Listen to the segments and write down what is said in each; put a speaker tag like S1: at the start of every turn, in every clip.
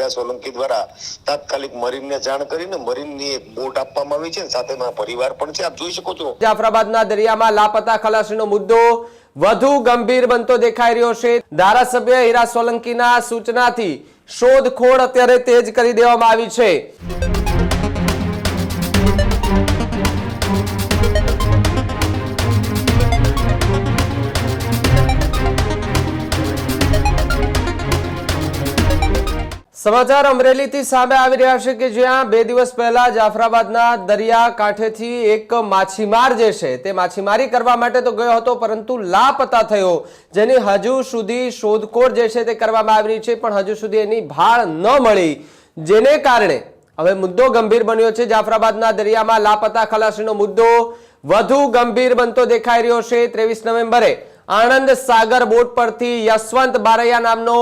S1: હીરા સોલંકી દ્વારા તાત્કાલિક મરીનને જાણ કરીને મરીનની એક બોટ આપવામાં આવી છે સાથે પરિવાર પણ છે. આપ જોઈ શકો છો.
S2: જાફરાબાદના દરિયામાં લાપતા ખલાસીનો મુદ્દો વધુ ગંભીર બનતો દેખાઈ રહ્યો છે. ધારાસભ્ય હીરા સોલંકીના સૂચનાથી શોધખોળ અત્યારે તેજ કરી દેવામાં આવી છે. સમાચાર અમરેલીથી સામે આવી રહ્યા છે કે જ્યાં બે દિવસ પહેલા જાફરાબાદના દરિયા કાંઠેથી એક માછીમાર જે છે તે માછીમારી કરવા માટે તો ગયો હતો, પરંતુ લાપતા થયો. જેની હજુ સુધી શોધખોળ જે છે તે કરવામાં આવી રહી છે, પણ હજુ સુધી એની ભાળ ન મળી. જેને કારણે હવે મુદ્દો ગંભીર બન્યો છે. જાફરાબાદના દરિયામાં લાપતા ખલાસીનો મુદ્દો વધુ ગંભીર બનતો દેખાઈ રહ્યો છે. ત્રેવીસ નવેમ્બરે આણંદ સાગર બોટ પરથી યશવંત બારૈયા નામનો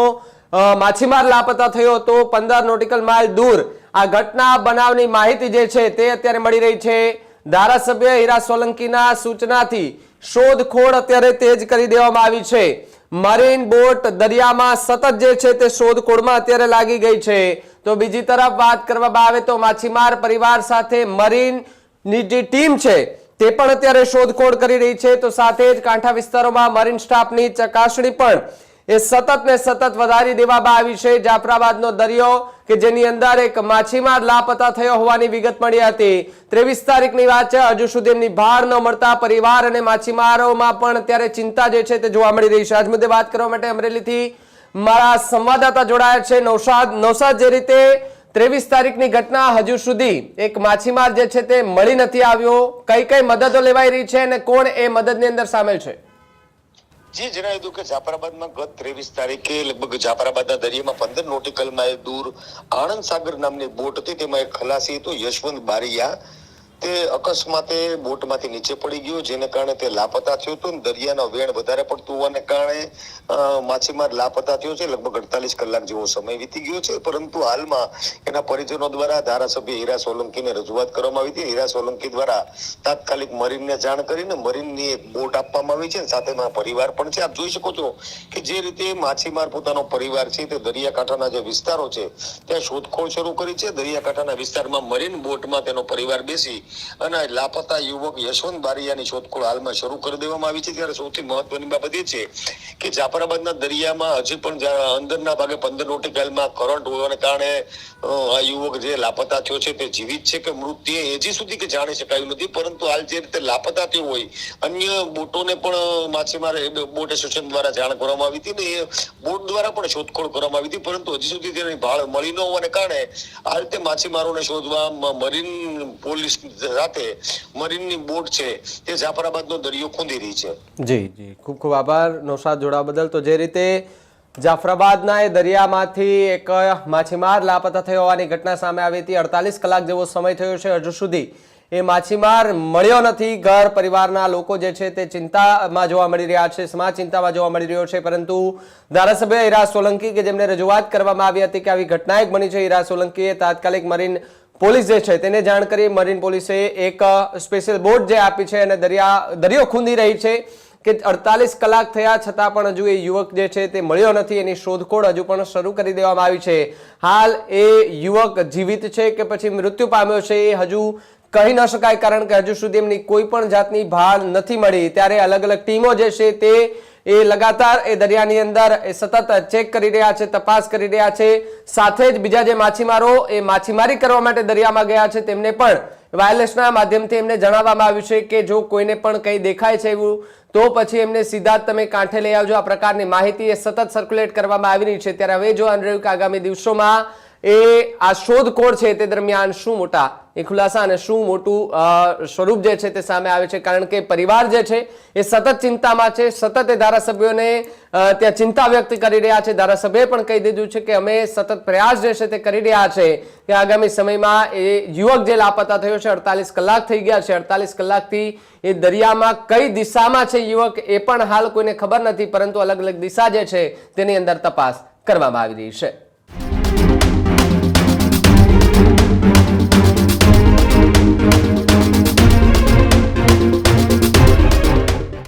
S2: માછીમાર લાપતા થયો હતો પંદર નોટિકલ માઇલ દૂર આ ઘટના બનાવની માહિતી જે છે તે અત્યારે મળી રહી છે. ધારાસભ્ય હીરા સોલંકીના સૂચનાથી શોધખોળ અત્યારે તેજ કરી દેવામાં આવી છે. મરીન બોટ દરિયામાં સતત જે છે તે શોધખોળમાં અત્યારે લાગી ગઈ છે. તો બીજી તરફ વાત કરવામાં આવે તો માછીમાર પરિવાર સાથે મરીનની જે ટીમ છે તે પણ અત્યારે શોધખોળ કરી રહી છે. તો સાથે જ કાંઠા વિસ્તારોમાં મરીન સ્ટાફની ચકાસણી પણ એ સતત ને સતત વધારી દેવામાં આવી છે. જાફરાબાદનો દરિયો કે જેની અંદર એક માછીમાર લાપતા થયો હોવાની વિગત મળી હતી. ત્રેવીસ તારીખની વાત છે. હજુ સુધી એમની ભાર ન મળતા પરિવાર અને માછીમારોમાં પણ અત્યારે ચિંતા જે છે તે જોવા મળી રહી છે. આજ મુદ્દે વાત કરવા માટે અમરેલીથી મારા સંવાદદાતા જોડાયા છે. નૌશાદ નૌશાદ જે રીતે ત્રેવીસ તારીખની ઘટના હજુ સુધી એક માછીમાર જે છે તે મળી નથી આવ્યો. કઈ કઈ મદદો લેવાઈ રહી છે અને કોણ એ મદદની અંદર સામેલ છે?
S1: જે જણાવ્યું હતું કે જાફરાબાદમાં ગત ત્રેવીસ તારીખે લગભગ જાફરાબાદના દરિયામાં પંદર નોટિકલ માઇલ દૂર આણંદ સાગર નામની બોટ હતી. તેમાં એક ખલાસી હતો, યશવંત બારિયા. તે અકસ્માતે બોટમાંથી નીચે પડી ગયો, જેને કારણે તે લાપતા થયો હતો દરિયાનો વેણ વધારે પડતું હોવાને કારણે માછીમાર લાપતા થયો છે. લગભગ અડતાલીસ કલાક જેવો સમય વીતી ગયો છે. પરંતુ હાલમાં એના પરિજનો દ્વારા ધારાસભ્ય હીરા સોલંકીને રજૂઆત કરવામાં આવી હતી. હીરા સોલંકી દ્વારા તાત્કાલિક મરીનને જાણ કરીને મરીનની એક બોટ આપવામાં આવી છે અને સાથે એમાં પરિવાર પણ છે. આપ જોઈ શકો છો કે જે રીતે માછીમાર પોતાનો પરિવાર છે તે દરિયાકાંઠાના જે વિસ્તારો છે, ત્યાં શોધખોળ શરૂ કરી છે. દરિયાકાંઠાના વિસ્તારમાં મરીન બોટમાં તેનો પરિવાર બેસી અને લાપતા યુવક યશવંત બારિયાની શોધખોળ હાલમાં શરૂ કરી દેવામાં આવી છે. ત્યારે સૌથી મહત્વની બાબત એ છે કે જાફરાબાદના દરિયામાં હજી પણ અંદરના ભાગે પંદર નોટિકલમાં કરંટ હોવાને કારણે આ યુવક જે લાપતા થયો છે તે જીવિત છે કે મૃત તે હજી સુધી કે જાણી શકાયું નથી. પરંતુ હાલ જે રીતે લાપતા થયો હોય, અન્ય બોટોને પણ માછીમાર બોટ એસોસિએશન દ્વારા જાણ કરવામાં આવી હતી ને એ બોટ દ્વારા પણ શોધખોળ કરવામાં આવી હતી. પરંતુ હજી સુધી તેની ભાળ મળી ન હોવાને કારણે આ રીતે માછીમારોને શોધવા મરીન પોલીસ સાથે મરીનની બોટ છે, તે જાફરાબાદનો દરિયો ખૂંદી રહી છે.
S2: જી જી. ખૂબ ખૂબ આભાર. નૌશાદ જોડાવા બદલ. તો જે રીતે જાફરાબાદના એ દરિયામાંથી એક માછીમાર લાપતા થયો હોવાની ઘટના સામે આવી હતી. અડતાલીસ કલાક જેવો સમય થયો છે હજુ સુધી. એ માછીમાર મળ્યો નથી. ઘર પરિવારના લોકો જે છે તે ચિંતામાં જોવા મળી રહ્યા છે, સમાજ ચિંતામાં જોવા મળી રહ્યો છે. પરંતુ ધારાસભ્ય ઈરા સોલંકી કે જેમને રજૂઆત કરવામાં આવી હતી કે આવી ઘટના એક બની છે ઈરા સોલંકીએ તાત્કાલિક મરીન પોલીસ જે છે તેને જાણ કરી મરીન પોલીસે એક સ્પેશિયલ બોટ જે આપી છે અને દરિયા, દરિયો ખૂંદી રહી છે કે અડતાલીસ કલાક થયા છતાં પણ હજુ એ યુવક જે છે તે મળ્યો નથી. એની શોધખોળ હજુ પણ શરૂ કરી દેવામાં આવી છે. હાલ એ યુવક જીવિત છે કે પછી મૃત્યુ પામ્યો છે એ હજુ કહી ન શકાય કારણ કે હજુ સુધી એમની કોઈ પણ જાતની ભાળ નથી મળી. ત્યારે અલગ અલગ ટીમો જે છે તે એ લગાતાર એ દરિયાની અંદર એ સતત ચેક કરી રહ્યા છે, તપાસ કરી રહ્યા છે. સાથે જ બીજા જે માછીમારો એ માછીમારી કરવા માટે દરિયામાં ગયા છે, તેમને પણ વાયરલેસના માધ્યમથી એમને જણાવવામાં આવ્યું છે કે જો કોઈને પણ કંઈ દેખાય છે એવું, તો પછી એમને સીધા તમે કાંઠે લઈ આવજો. આ પ્રકારની માહિતી એ સતત સર્ક્યુલેટ કરવામાં આવી રહી છે. ત્યારે હવે જોવાનું રહ્યું કે આગામી દિવસોમાં એ આ શોધખોળ છે તે દરમિયાન શું મોટા એ ખુલાસા અને શું મોટું સ્વરૂપ જે છે તે સામે આવે છે. કારણ કે પરિવાર જે છે એ સતત ચિંતામાં છે. સતત એ ધારાસભ્યોને ત્યાં ચિંતા વ્યક્ત કરી રહ્યા છે. ધારાસભ્યએ પણ કહી દીધું છે કે અમે સતત પ્રયાસ જે છે તે કરી રહ્યા છે કે આગામી સમયમાં એ યુવક જે લાપતા થયો છે, અડતાલીસ કલાક થઈ ગયા છે. અડતાલીસ કલાકથી એ દરિયામાં કઈ દિશામાં છે યુવક એ પણ હાલ કોઈને ખબર નથી, પરંતુ અલગ અલગ દિશા જે છે તેની અંદર તપાસ કરવામાં આવી રહી છે.